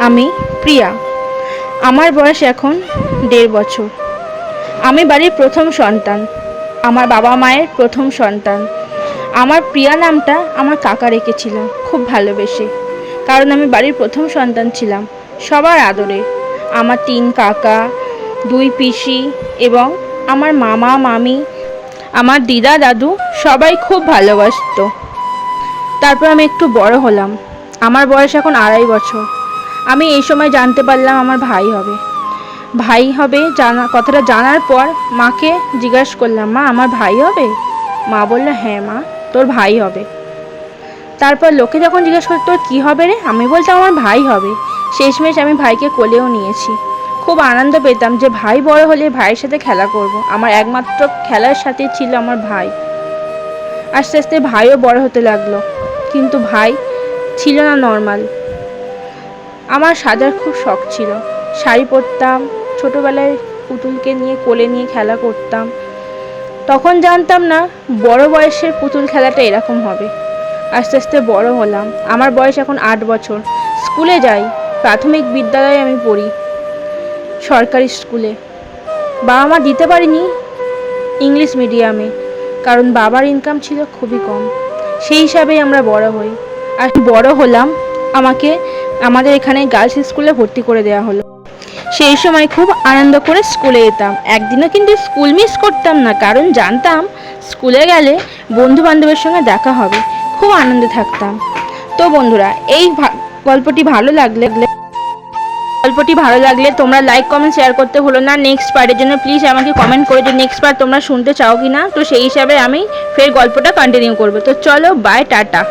আমি প্রিয়া। আমার বয়স এখন দেড় বছর। আমি বাড়ির প্রথম সন্তান। আমার বাবা মায়ের প্রথম সন্তান। আমার প্রিয়া নামটা আমার কাকা রেখেছিল খুব ভালোবেসে। কারণ আমি বাড়ির প্রথম সন্তান ছিলাম, সবার আদরে। আমার তিন কাকা, দুই পিসি এবং আমার মামা, মামি, আমার দিদা, দাদু সবাই খুব ভালোবাসতো। তারপর আমি একটু বড় হলাম। আমার বয়স এখন আড়াই বছর। আমি এই সময় জানতে পারলাম আমার ভাই হবে। ভাই হবে জানা কথাটা জানার পর মাকে জিজ্ঞাসা করলাম, মা, আমার ভাই হবে? মা বলল হ্যাঁ মা, তোর ভাই হবে। তারপর লোকে যখন জিজ্ঞেস করতো তোর কী হবে রে? আমি বলতাম, আমার ভাই হবে। শেষমেশ আমি ভাইকে কোলেও নিয়েছি। খুব আনন্দ পেতাম যে, ভাই বড় হলে ভাইয়ের সাথে খেলা করব। আমার একমাত্র খেলার সাথে ছিল আমার ভাই। আস্তে আস্তে ভাইও বড় হতে লাগল। কিন্তু ভাই ছিল না নর্মাল আমার সাজার খুব শখ ছিল। শাড়ি পরতাম, ছোটোবেলায় পুতুলকে নিয়ে কোলে নিয়ে খেলা করতাম। তখন জানতাম না, বড় বয়সের পুতুল খেলাটা এরকম হবে। আস্তে আস্তে বড় হলাম। আমার বয়স এখন আট বছর। স্কুলে যাই, প্রাথমিক বিদ্যালয়ে আমি পড়ি, সরকারি স্কুলে। বাবা মা দিতে পারিনি ইংলিশ মিডিয়ামে, কারণ বাবার ইনকাম ছিল খুবই কম। সেই হিসাবেই আমরা বড় হই। আর বড় হলাম, আমাকে আমাদের এখানে গার্লস স্কুলে ভর্তি করে দেওয়া হলো। সেই সময় খুব আনন্দ করে স্কুলে যেতাম। একদিনও কিন্তু স্কুল মিস করতাম না, কারণ জানতাম স্কুলে গেলে বন্ধু বান্ধবের সঙ্গে দেখা হবে। খুব আনন্দে থাকতাম। তো বন্ধুরা, এই গল্পটি ভালো লাগলে, গল্পটি ভালো লাগলে তোমরা লাইক কমেন্ট শেয়ার করতে হলো না। নেক্সট পার্টের জন্য প্লিজ আমাকে কমেন্ট করে যে নেক্সট পার্ট তোমরা শুনতে চাও কি না তো সেই হিসাবে আমি ফের গল্পটা কন্টিনিউ করব। তো চলো বাই টাটা।